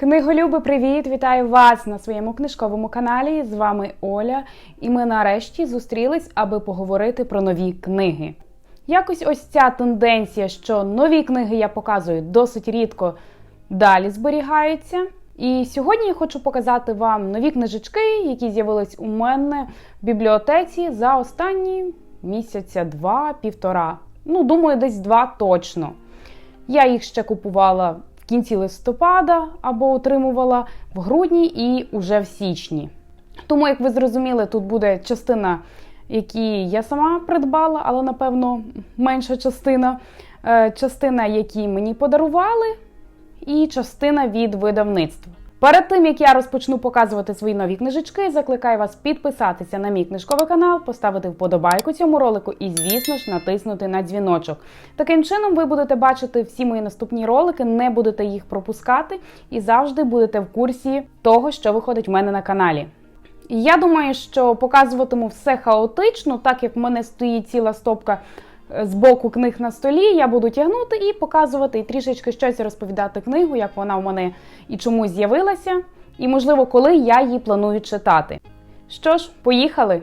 Книголюби, привіт! Вітаю вас на своєму книжковому каналі. З вами Оля, і ми нарешті зустрілись, аби поговорити про нові книги. Якось ось ця тенденція, що нові книги я показую досить рідко, далі зберігається. І сьогодні я хочу показати вам нові книжечки, які з'явились у мене в бібліотеці за останні місяця два-півтора. Ну, думаю, десь два точно. Я їх ще купувала кінці листопада або отримувала в грудні і уже в січні. Тому, як ви зрозуміли, тут буде частина, які я сама придбала, але напевно менша частина. Е, Частина, які мені подарували, і частина від видавництва. Перед тим як я розпочну показувати свої нові книжечки, закликаю вас підписатися на мій книжковий канал, поставити вподобайку цьому ролику і, звісно ж, натиснути на дзвіночок. Таким чином, ви будете бачити всі мої наступні ролики, не будете їх пропускати і завжди будете в курсі того, що виходить в мене на каналі. Я думаю, що показуватиму все хаотично, так як в мене стоїть ціла стопка з боку книг на столі. Я буду тягнути і показувати, і трішечки щось розповідати книгу, як вона в мене і чому з'явилася, і, можливо, коли я її планую читати. Що ж, поїхали!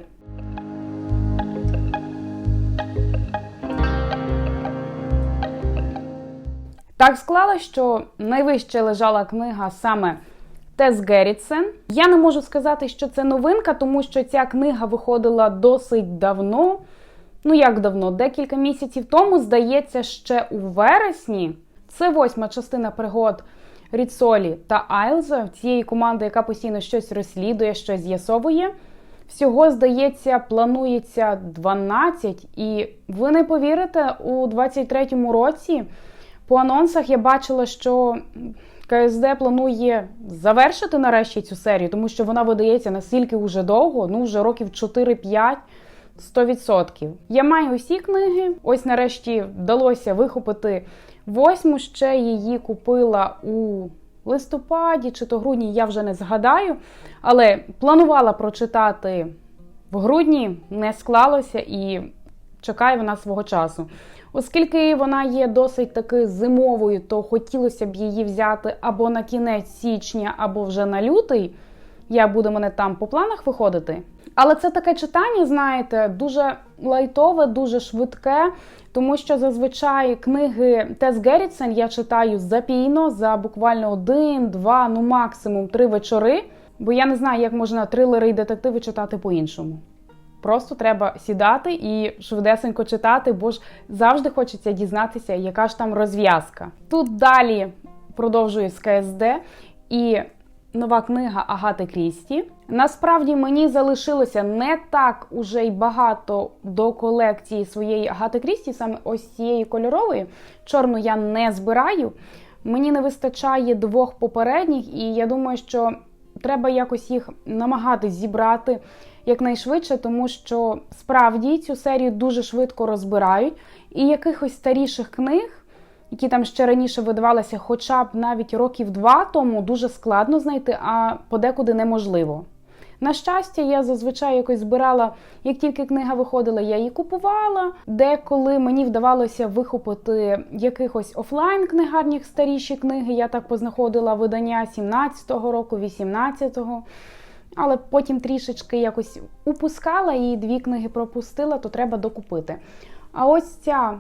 Так склалося, що найвище лежала книга саме Тес Геррітсен. Я не можу сказати, що це новинка, тому що ця книга виходила досить давно. Ну, як давно, декілька місяців тому, здається, ще у вересні. Це восьма частина пригод Ріцолі та Айлза, цієї команди, яка постійно щось розслідує, щось з'ясовує. Всього, здається, планується 12, і ви не повірите, у 23-му році по анонсах я бачила, що КСД планує завершити нарешті цю серію, тому що вона видається настільки уже довго, ну вже років 4-5. 100%. Я маю усі книги. Ось нарешті вдалося вихопити восьму. Ще її купила у листопаді чи то грудні, я вже не згадаю. Але планувала прочитати в грудні, не склалося і чекає вона свого часу. Оскільки вона є досить таки зимовою, то хотілося б її взяти або на кінець січня, або вже на лютий. Як буде мене там по планах виходити. Але це таке читання, знаєте, дуже лайтове, дуже швидке, тому що зазвичай книги Тес Геррітсен я читаю запійно за буквально один, два, ну максимум три вечори. Бо я не знаю, як можна трилери і детективи читати по-іншому. Просто треба сідати і швидесенько читати, бо ж завжди хочеться дізнатися, яка ж там розв'язка. Тут далі продовжую з КСД і нова книга Агати Крісті. Насправді мені залишилося не так уже й багато до колекції своєї Агати Крісті, саме ось цієї кольорової. Чорну я не збираю. Мені не вистачає двох попередніх, і я думаю, що треба якось їх намагатись зібрати якнайшвидше, тому що справді цю серію дуже швидко розбирають. І якихось старіших книг, які там ще раніше видавалися, хоча б навіть років два тому, дуже складно знайти, а подекуди неможливо. На щастя, я зазвичай якось збирала, як тільки книга виходила, я її купувала. Деколи мені вдавалося вихопити якихось офлайн книгарніх старіші книги. Я так познаходила видання 17-го року, 18-го. Але потім трішечки якось упускала і дві книги пропустила, то треба докупити. А ось ця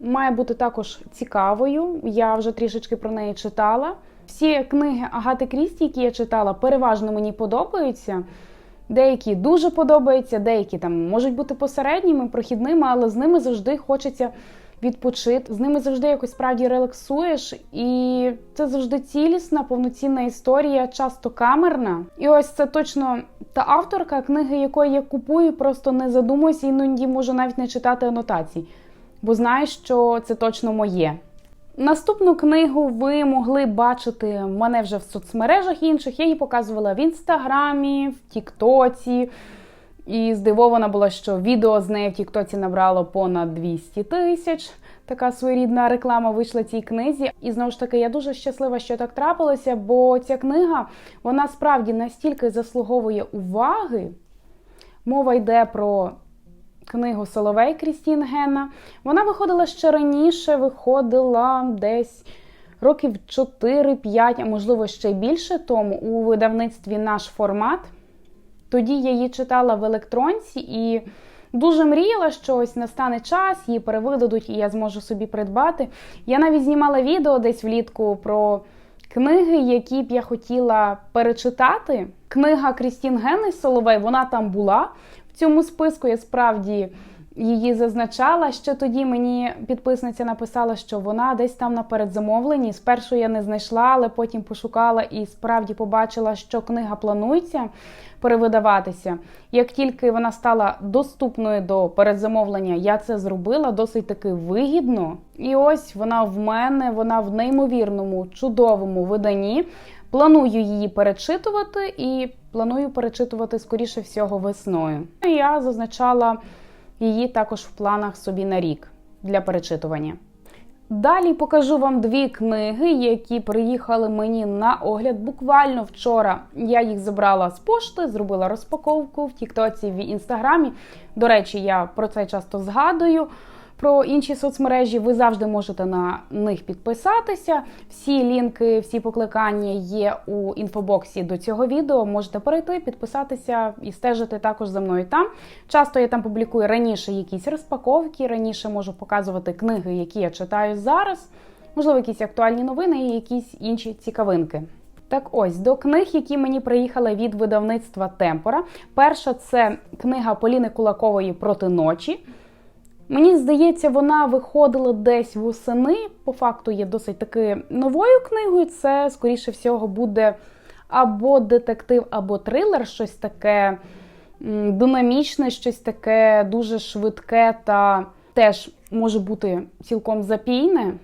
має бути також цікавою. Я вже трішечки про неї читала. Всі книги Агати Крісті, які я читала, переважно мені подобаються. Деякі дуже подобаються, деякі там можуть бути посередніми, прохідними, але з ними завжди хочеться відпочити. З ними завжди якось справді релаксуєш, і це завжди цілісна, повноцінна історія, часто камерна. І ось це точно та авторка, книги якої я купую, просто не задумуюся, іноді можу навіть не читати анотацій, бо знаю, що це точно моє. Наступну книгу ви могли бачити в мене вже в соцмережах інших. Я її показувала в інстаграмі, в Тіктоці. І здивована була, що відео з нею в Тіктоці набрало понад 200 тисяч. Така своєрідна реклама вийшла цій книзі. І знову ж таки, я дуже щаслива, що так трапилося, бо ця книга вона справді настільки заслуговує уваги. Мова йде про книгу Соловей Крістін Гена. Вона виходила ще раніше, виходила десь років 4-5, а можливо ще більше тому у видавництві наш формат. Тоді я її читала в електронці і дуже мріяла, що ось настане час, її перевидадуть, і я зможу собі придбати. Я навіть знімала відео десь влітку про книги, які б я хотіла перечитати. Книга Крістін Генни Соловей, вона там була цьому списку. Я справді її зазначала. Ще тоді мені підписниця написала, що вона десь там на передзамовленні. Спершу я не знайшла, але потім пошукала і справді побачила, що книга планується перевидаватися. Як тільки вона стала доступною до передзамовлення, я це зробила досить таки вигідно. І ось вона в мене, вона в неймовірному, чудовому виданні. Планую її перечитувати і планую перечитувати скоріше всього весною. Я зазначала її також в планах собі на рік для перечитування. Далі покажу вам дві книги, які приїхали мені на огляд. Буквально вчора я їх забрала з пошти, зробила розпаковку в Тіктоці в інстаграмі. До речі, я про це часто згадую. Про інші соцмережі ви завжди можете на них підписатися. Всі лінки, всі покликання є у інфобоксі до цього відео. Можете перейти, підписатися і стежити також за мною там. Часто я там публікую раніше якісь розпаковки, раніше можу показувати книги, які я читаю зараз, можливо, якісь актуальні новини і якісь інші цікавинки. Так ось до книг, які мені приїхали від видавництва Темпора. Перша це книга Поліни Кулакової проти ночі. Мені здається, вона виходила десь восени. По факту є досить таки новою книгою. Це, скоріше всього, буде або детектив, або трилер, щось таке динамічне, щось таке дуже швидке та теж може бути цілком запійне.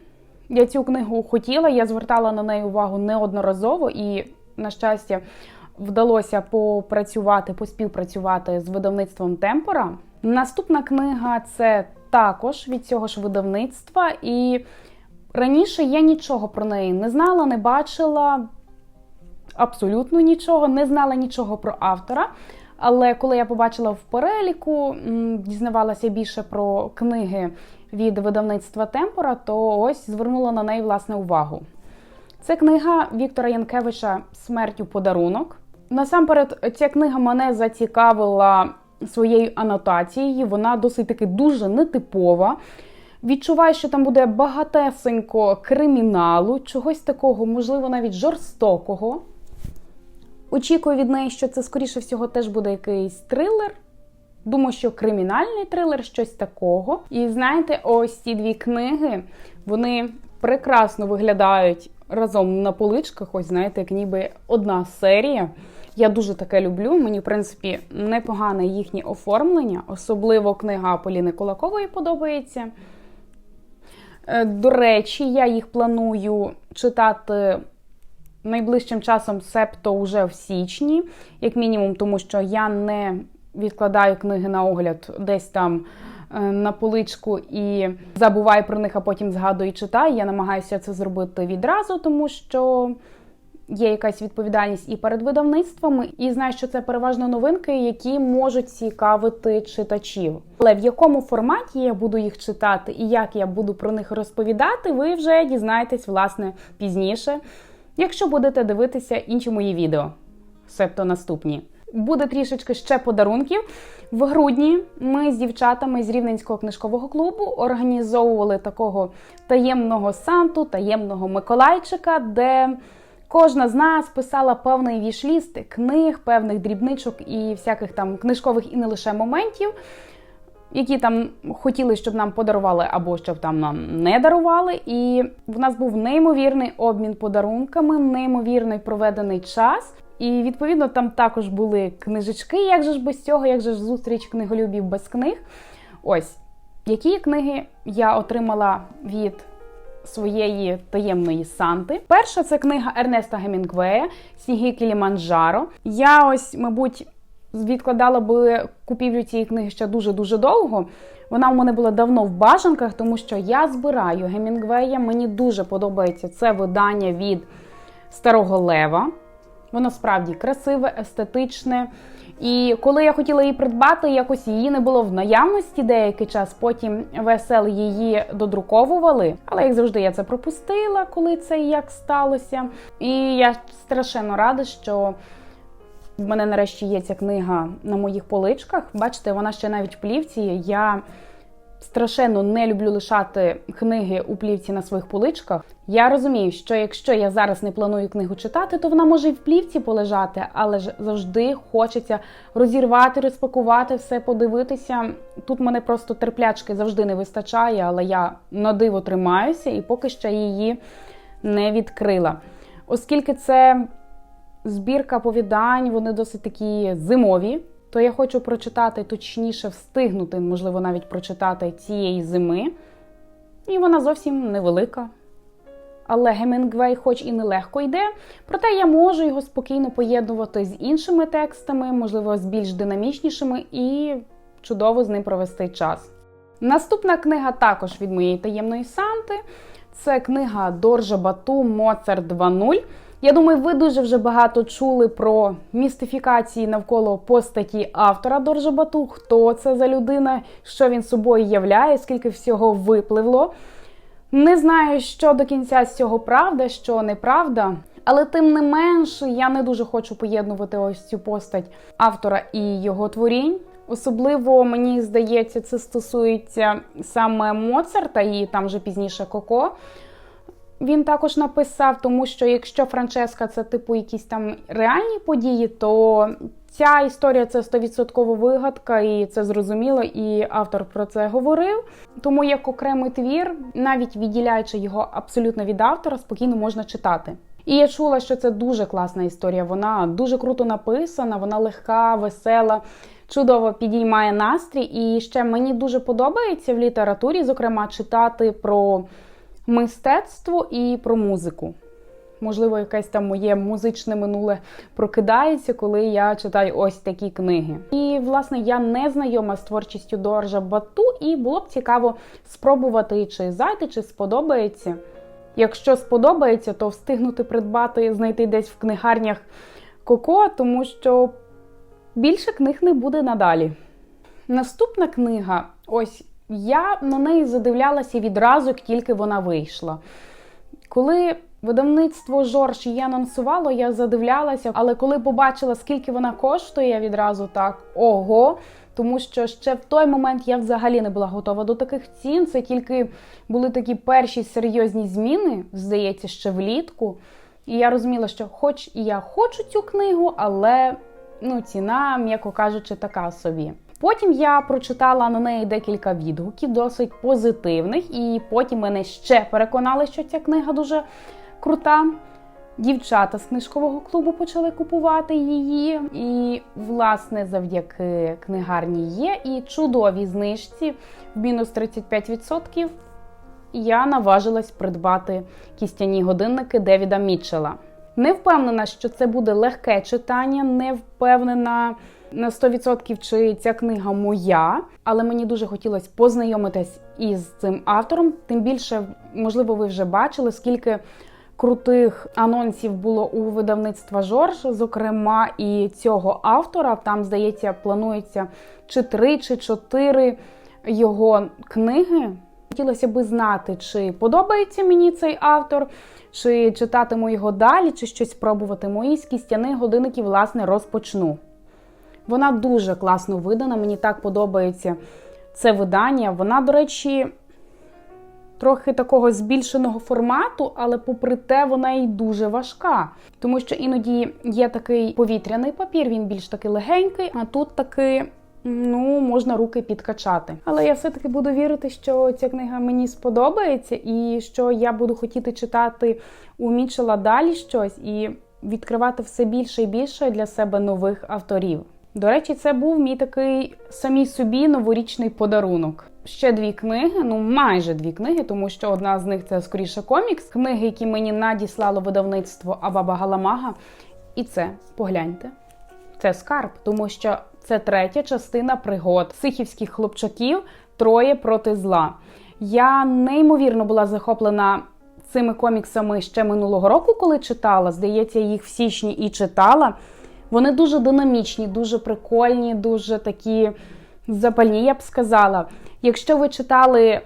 Я цю книгу хотіла, я звертала на неї увагу неодноразово і, на щастя, вдалося попрацювати, поспівпрацювати з видавництвом Темпора. Наступна книга це також від цього ж видавництва, і раніше я нічого про неї не знала, не бачила абсолютно нічого, не знала нічого про автора. Але коли я побачила в переліку, дізнавалася більше про книги від видавництва Темпора, то ось звернула на неї власне увагу. Це книга Віктора Янкевича Смерть у подарунок. Насамперед, ця книга мене зацікавила своєю анотацією. Вона досить таки дуже нетипова. Відчуваю, що там буде багатесенько криміналу, чогось такого, можливо, навіть жорстокого. Очікую від неї, що це, скоріше всього, теж буде якийсь трилер. Думаю, що кримінальний трилер, щось такого. І знаєте, ось ці дві книги, вони прекрасно виглядають разом на поличках. Ось, знаєте, як ніби одна серія. Я дуже таке люблю. Мені, в принципі, непогане їхнє оформлення, особливо книга Поліни Кулакової подобається. Е, до речі, я їх планую читати найближчим часом, себто вже в січні, як мінімум, тому що я не відкладаю книги на огляд десь там е, на поличку і забуваю про них, а потім згадую і читаю. Я намагаюся це зробити відразу, тому що є якась відповідальність і перед видавництвами, і знаю, що це переважно новинки, які можуть цікавити читачів. Але в якому форматі я буду їх читати і як я буду про них розповідати, ви вже дізнаєтесь власне пізніше, якщо будете дивитися інші мої відео, себто наступні. Буде трішечки ще подарунків. В грудні ми з дівчатами з Рівненського книжкового клубу організовували такого таємного санту, таємного Миколайчика, де Кожна з нас писала певний вішліст книг, певних дрібничок і всяких там книжкових і не лише моментів, які там хотіли, щоб нам подарували, або щоб там нам не дарували. І в нас був неймовірний обмін подарунками, неймовірний проведений час. І відповідно там також були книжечки. Як же ж без цього, як же ж зустріч книголюбів без книг? Ось які книги я отримала від своєї таємної Санти. Перша це книга Ернеста Гемінгвея Сніги Кіліманджаро. Я ось, мабуть, відкладала би купівлю цієї книги ще дуже-дуже довго. Вона у мене була давно в бажанках, тому що я збираю Гемінгвея. Мені дуже подобається це видання від Старого Лева. Воно справді красиве, естетичне. І коли я хотіла її придбати, якось її не було в наявності деякий час. Потім ВСЛ її додруковували. Але як завжди, я це пропустила, коли це і як сталося. І я страшенно рада, що в мене нарешті є ця книга на моїх поличках. Бачите, вона ще навіть в плівці. Я страшенно не люблю лишати книги у плівці на своїх поличках. Я розумію, що якщо я зараз не планую книгу читати, то вона може і в плівці полежати, але ж завжди хочеться розірвати, розпакувати все, подивитися. Тут мене просто терплячки завжди не вистачає, але я на диво тримаюся і поки що її не відкрила. Оскільки це збірка повідань, вони досить такі зимові то я хочу прочитати, точніше, встигнути, можливо, навіть прочитати цієї зими. І вона зовсім невелика. Але Гемінгвей, хоч і нелегко йде, проте я можу його спокійно поєднувати з іншими текстами, можливо, з більш динамічнішими, і чудово з ним провести час. Наступна книга також від моєї таємної Санти. Це книга Доржа Бату Моцарт 2.0. Я думаю, ви дуже вже багато чули про містифікації навколо постаті автора Доржабату, хто це за людина, що він собою являє, скільки всього випливло. Не знаю, що до кінця з цього правда, що неправда. Але тим не менш, я не дуже хочу поєднувати ось цю постать автора і його творінь. Особливо мені здається, це стосується саме Моцарта і там вже пізніше Коко. Він також написав, тому що якщо Франческа це типу якісь там реальні події, то ця історія це 100% вигадка, і це зрозуміло, і автор про це говорив. Тому як окремий твір, навіть відділяючи його абсолютно від автора, спокійно можна читати. І я чула, що це дуже класна історія. Вона дуже круто написана, вона легка, весела. Чудово підіймає настрій, і ще мені дуже подобається в літературі, зокрема, читати про мистецтво і про музику. Можливо, якесь там моє музичне минуле прокидається, коли я читаю ось такі книги. І, власне, я не знайома з творчістю Доржа Бату, і було б цікаво спробувати, чи зайти, чи сподобається. Якщо сподобається, то встигнути придбати, знайти десь в книгарнях Коко, тому що більше книг не буде надалі. Наступна книга ось я на неї задивлялася відразу, як тільки вона вийшла. Коли видавництво Жорж її анонсувало, я задивлялася, але коли побачила, скільки вона коштує, я відразу так ого. Тому що ще в той момент я взагалі не була готова до таких цін. Це тільки були такі перші серйозні зміни, здається, ще влітку. І я розуміла, що хоч і я хочу цю книгу, але ну, ціна, м'яко кажучи, така собі. Потім я прочитала на неї декілька відгуків, досить позитивних, і потім мене ще переконали, що ця книга дуже крута. Дівчата з книжкового клубу почали купувати її. І, власне, завдяки книгарні є і чудові знижці в мінус 35%. Я наважилась придбати кістяні годинники Девіда Мітчела. Не впевнена, що це буде легке читання, не впевнена на 100% чи ця книга моя, але мені дуже хотілося познайомитись із цим автором. Тим більше, можливо, ви вже бачили, скільки крутих анонсів було у видавництва Жорж, зокрема, і цього автора. Там, здається, планується чи три, чи чотири його книги. Хотілося би знати, чи подобається мені цей автор, чи читатиму його далі, чи щось спробуватиму. І з кістяних годинників, власне, розпочну. Вона дуже класно видана, мені так подобається це видання. Вона, до речі, трохи такого збільшеного формату, але, попри те, вона і дуже важка. Тому що іноді є такий повітряний папір, він більш такий легенький, а тут такий. Ну, можна руки підкачати. Але я все-таки буду вірити, що ця книга мені сподобається, і що я буду хотіти читати у Мічела далі щось і відкривати все більше і більше для себе нових авторів. До речі, це був мій такий самій собі новорічний подарунок. Ще дві книги, ну майже дві книги, тому що одна з них це скоріше комікс. Книги, які мені надіслало видавництво Абаба Галамага. І це погляньте. Це скарб, тому що це третя частина пригод сихівських хлопчаків троє проти зла. Я неймовірно була захоплена цими коміксами ще минулого року, коли читала. Здається, їх в січні і читала. Вони дуже динамічні, дуже прикольні, дуже такі запальні, я б сказала. Якщо ви читали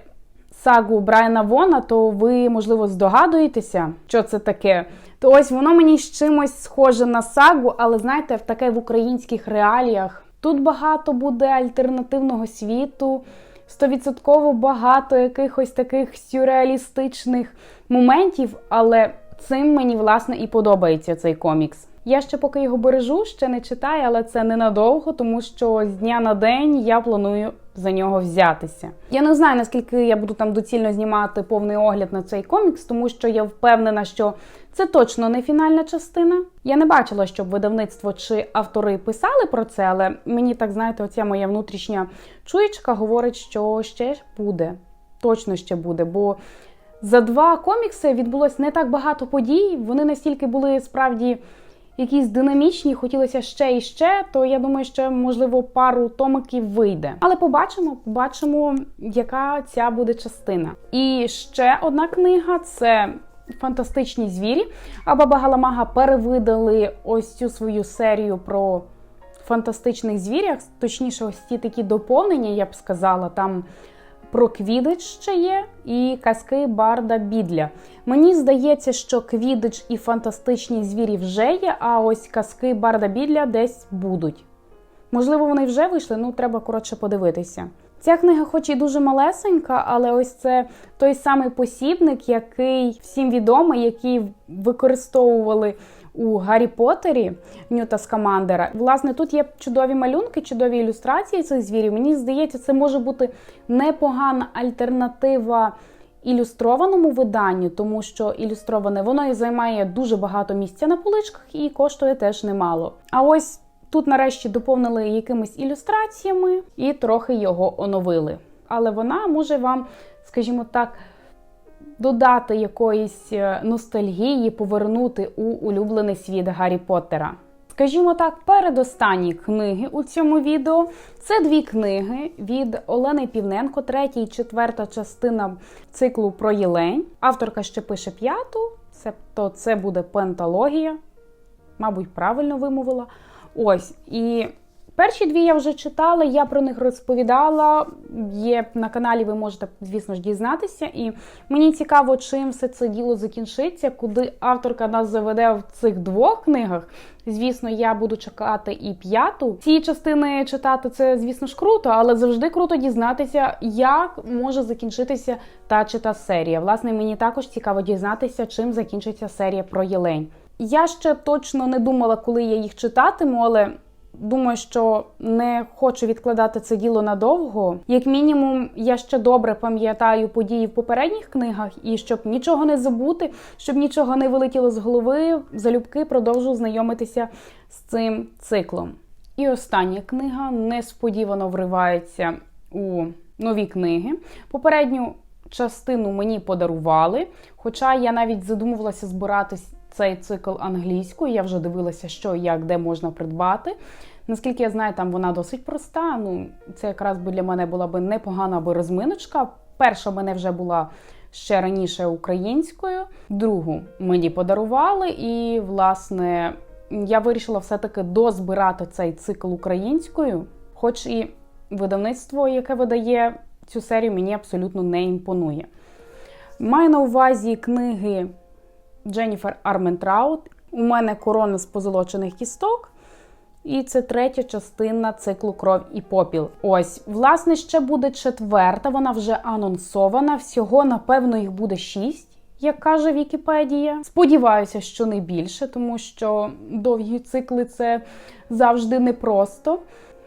сагу Брайана Вона, то ви, можливо, здогадуєтеся, що це таке. То ось воно мені з чимось схоже на сагу, але знаєте, в таке в українських реаліях. Тут багато буде альтернативного світу, стовідсотково багато якихось таких сюрреалістичних моментів, але цим мені власне і подобається цей комікс. Я ще поки його бережу, ще не читаю, але це ненадовго, тому що з дня на день я планую за нього взятися. Я не знаю наскільки я буду там доцільно знімати повний огляд на цей комікс, тому що я впевнена, що це точно не фінальна частина. Я не бачила, щоб видавництво чи автори писали про це, але мені так знаєте, оця моя внутрішня чуєчка говорить, що ще буде. Точно ще буде, бо за два комікси відбулось не так багато подій. Вони настільки були справді якісь динамічні, хотілося ще і ще, то я думаю, що можливо пару томиків вийде. Але побачимо, побачимо, яка ця буде частина. І ще одна книга це. Фантастичні звірі. А Баба Галамага перевидали ось цю свою серію про фантастичних звірях, точніше, ось ті такі доповнення, я б сказала, там про квідич ще є, і казки Барда Бідля. Мені здається, що квідич і фантастичні звірі вже є, а ось казки Барда Бідля десь будуть. Можливо, вони вже вийшли, ну треба коротше подивитися. Ця книга, хоч і дуже малесенька, але ось це той самий посібник, який всім відомий, який використовували у Гаррі Поттері Ньюта Скамандера. Власне, тут є чудові малюнки, чудові ілюстрації цих звірів. Мені здається, це може бути непогана альтернатива. Ілюстрованому виданню, тому що ілюстроване воно і займає дуже багато місця на поличках і коштує теж немало. А ось тут, нарешті, доповнили якимись ілюстраціями і трохи його оновили. Але вона може вам, скажімо так, додати якоїсь е, ностальгії, повернути у улюблений світ Гаррі Поттера. Скажімо так, передостанні книги у цьому відео це дві книги від Олени Півненко, третя і четверта частина циклу про Єлень. Авторка ще пише п'яту, то це буде пенталогія. Мабуть, правильно вимовила. Ось. І Перші дві я вже читала, я про них розповідала. Є на каналі, ви можете, звісно ж, дізнатися. І мені цікаво, чим все це діло закінчиться, куди авторка нас заведе в цих двох книгах. Звісно, я буду чекати і п'яту. Ці частини читати це, звісно ж, круто, але завжди круто дізнатися, як може закінчитися та чи та серія. Власне, мені також цікаво дізнатися, чим закінчиться серія про Єлень. Я ще точно не думала, коли я їх читатиму, але. Думаю, що не хочу відкладати це діло надовго. Як мінімум, я ще добре пам'ятаю події в попередніх книгах, і щоб нічого не забути, щоб нічого не вилетіло з голови, залюбки продовжу знайомитися з цим циклом. І остання книга несподівано вривається у нові книги. Попередню частину мені подарували, хоча я навіть задумувалася збиратись цей цикл англійською. Я вже дивилася, що як де можна придбати. Наскільки я знаю, там вона досить проста. Ну, це якраз би для мене була би непогана би розминочка. Перша в мене вже була ще раніше українською, другу мені подарували, і, власне, я вирішила все-таки дозбирати цей цикл українською, хоч і видавництво, яке видає цю серію, мені абсолютно не імпонує. Маю на увазі книги Дженніфер Арментраут. У мене корона з позолочених кісток. І це третя частина циклу Кров і попіл. Ось, власне, ще буде четверта, вона вже анонсована. Всього, напевно, їх буде шість, як каже Вікіпедія. Сподіваюся, що не більше, тому що довгі цикли це завжди непросто.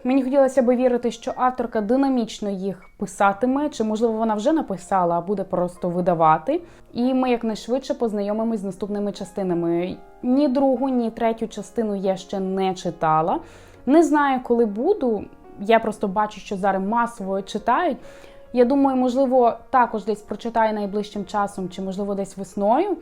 Мені хотілося б вірити, що авторка динамічно їх писатиме, чи, можливо, вона вже написала, а буде просто видавати. І ми якнайшвидше познайомимось з наступними частинами. Ні другу, ні третю частину я ще не читала. Не знаю, коли буду. Я просто бачу, що зараз масово читають. Я думаю, можливо, також десь прочитаю найближчим часом, чи, можливо, десь весною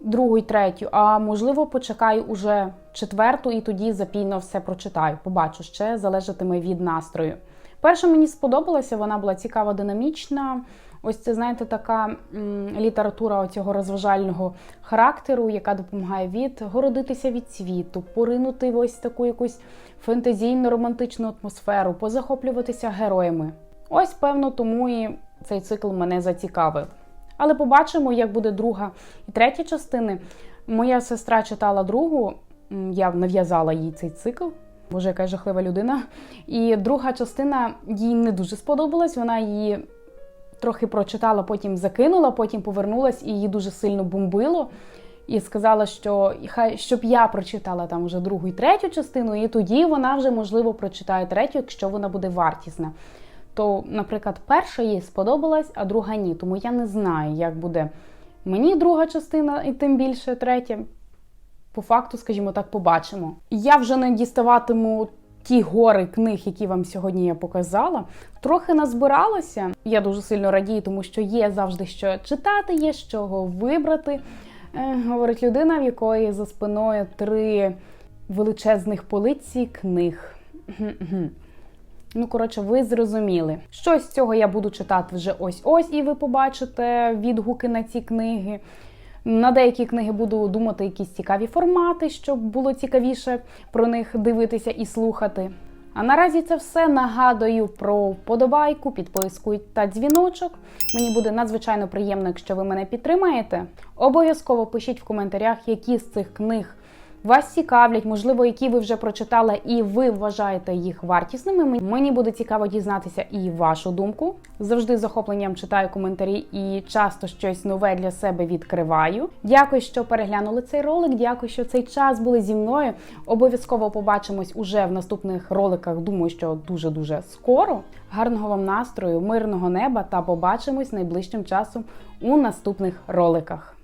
другу і третю, а можливо, почекаю уже четверту і тоді запійно все прочитаю. Побачу ще залежатиме від настрою. Перша мені сподобалася, вона була цікава, динамічна. Ось це, знаєте, така м, література цього розважального характеру, яка допомагає відгородитися від світу, поринути в ось таку якусь фентезійну романтичну атмосферу, позахоплюватися героями. Ось, певно, тому і цей цикл мене зацікавив. Але побачимо, як буде друга і третя частини. Моя сестра читала другу, я нав'язала їй цей цикл. Боже, яка жахлива людина. І друга частина їй не дуже сподобалась. Вона її трохи прочитала, потім закинула, потім повернулась і її дуже сильно бомбило. І сказала, що хай щоб я прочитала там вже другу і третю частину, і тоді вона вже можливо прочитає третю, якщо вона буде вартісна. То, наприклад, перша їй сподобалась, а друга ні. Тому я не знаю, як буде мені друга частина, і тим більше третя. По факту, скажімо так, побачимо. Я вже не діставатиму ті гори книг, які вам сьогодні я показала. Трохи назбиралося. Я дуже сильно радію, тому що є завжди що читати, є з чого вибрати. Е, говорить людина, в якої за спиною три величезних полиці книг. Ну, коротше, ви зрозуміли. Щось з цього я буду читати вже ось-ось, і ви побачите відгуки на ці книги. На деякі книги буду думати якісь цікаві формати, щоб було цікавіше про них дивитися і слухати. А наразі це все. Нагадую про вподобайку, підписку та дзвіночок. Мені буде надзвичайно приємно, якщо ви мене підтримаєте. Обов'язково пишіть в коментарях, які з цих книг вас цікавлять, можливо, які ви вже прочитали, і ви вважаєте їх вартісними. Мені буде цікаво дізнатися і вашу думку. Завжди з захопленням читаю коментарі і часто щось нове для себе відкриваю. Дякую, що переглянули цей ролик. Дякую, що цей час були зі мною. Обов'язково побачимось уже в наступних роликах. Думаю, що дуже дуже скоро. Гарного вам настрою, мирного неба та побачимось найближчим часом у наступних роликах.